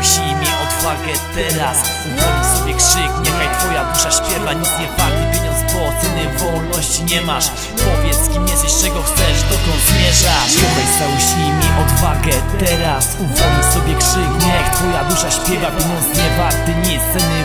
Usi mi odwagę teraz. Uwolnij sobie krzyk, niechaj twoja dusza śpiewa Nic nie warty pieniądz, bo ceny wolności nie masz. Powiedz kim jesteś, czego chcesz, dokąd zmierzasz. Kochaj Sausi mi odwagę teraz. Uwolnij sobie krzyk, niech twoja dusza śpiewa Pieniądz nie warty nic, ceny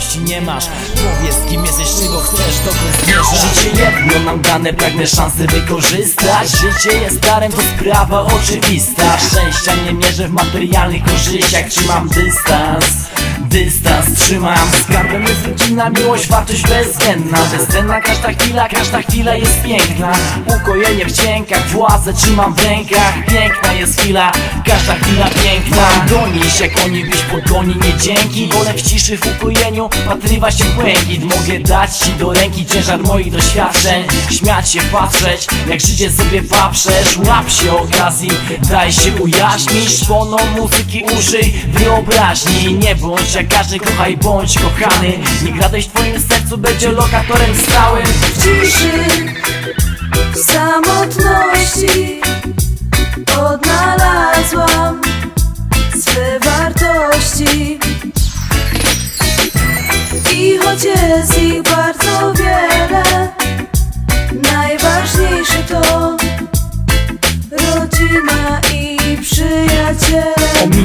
wolności nie masz. Powiedz kim jesteś, czego chcesz, dokąd zmierzasz Życie jedno nam dane, pragnę szansy wykorzystać. Życie jest darem, to sprawa oczywista. Szczęścia nie mierzę w materialnych korzyściach. Trzymam dystans Dystans trzymam. Skarbem jest rodzina, miłość, wartość bezwzględna. Bezcenna każda chwila, każda chwila jest piękna. Ukojenie w dźwiękach, władzę trzymam w rękach. Piękna jest chwila, każda chwila piękna Gonisz jak oni byś pogoni, nie dzięki. Wolę w ciszy, w ukojeniu, patrywać się błękit. Mogę dać ci do ręki ciężar moich doświadczeń. Śmiać się, patrzeć, jak życie sobie paprzesz. Łap się okazji, daj się ujaśnić. Szponą muzyki użyj wyobraźni. Nie bądź jak każdy, kochaj bądź kochany. Niech radość w twoim sercu będzie lokatorem stałym. W ciszy, w samotności I choć jest ich bardzo wiele,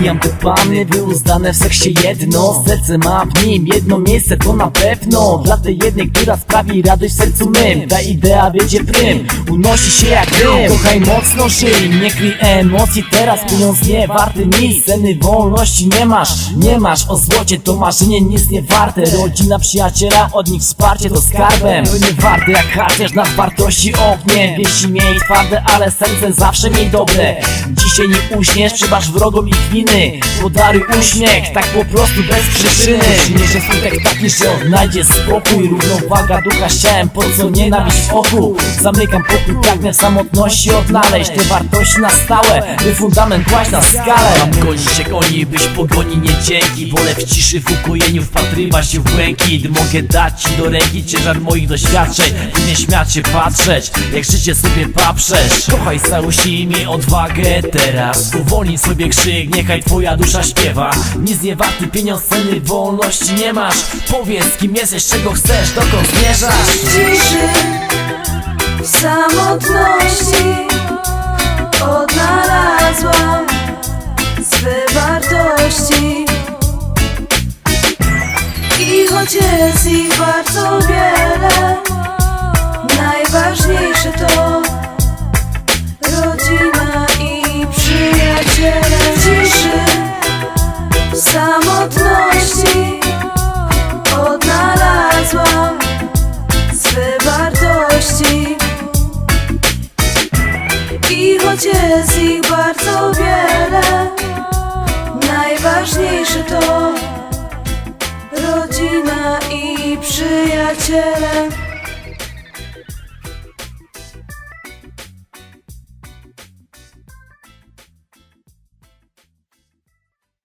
Omijam te pany, wyuzdane w seksie jedno. Serce ma w nim jedno miejsce, to na pewno. Dla tej jednej, która sprawi radość w sercu mym. Ta idea wiedzie prym, unosi się jak dym Kochaj mocno, żyj, nie kryj emocji. Teraz pieniądz nie warty nic Ceny wolności nie masz, nie masz O złocie to marzenie nic nie warte. Rodzina, przyjaciela, od nich wsparcie to skarbem. To nie warte jak harcerz nad wartości ogniem Wieści miej twarde, ale serce zawsze miej dobre. Dzisiaj nie uśniesz, przebasz wrogom ich winy Podaruj uśmiech, tak po prostu bez przyczyny. Przyniesie skutek taki, że odnajdzie spokój. Równowaga ducha z ciałem, po co nienawiść w oku? Zamykam pokój, pragnę samotności odnaleźć Te wartości na stałe, by fundament kłaść na skalę. Mam gonić jak oni, byś pogoni nie dzięki. Wolę w ciszy, w ukojeniu wpatrywać się w błękit Mogę dać ci do ręki ciężar moich doświadczeń nie śmiać się patrzeć, jak życie sobie paprzesz. Kochaj Sarusi mi odwagę teraz. Uwolnij sobie krzyk, niechaj twoja dusza śpiewa. Nic nie warty pieniądz, ceny wolności nie masz. Powiedz kim jesteś, czego chcesz, dokąd zmierzasz. Ciszy, samotności odnalazłam swe wartości. I choć jest ich bardzo wiele, I choć jest ich bardzo wiele Najważniejsze to rodzina i przyjaciele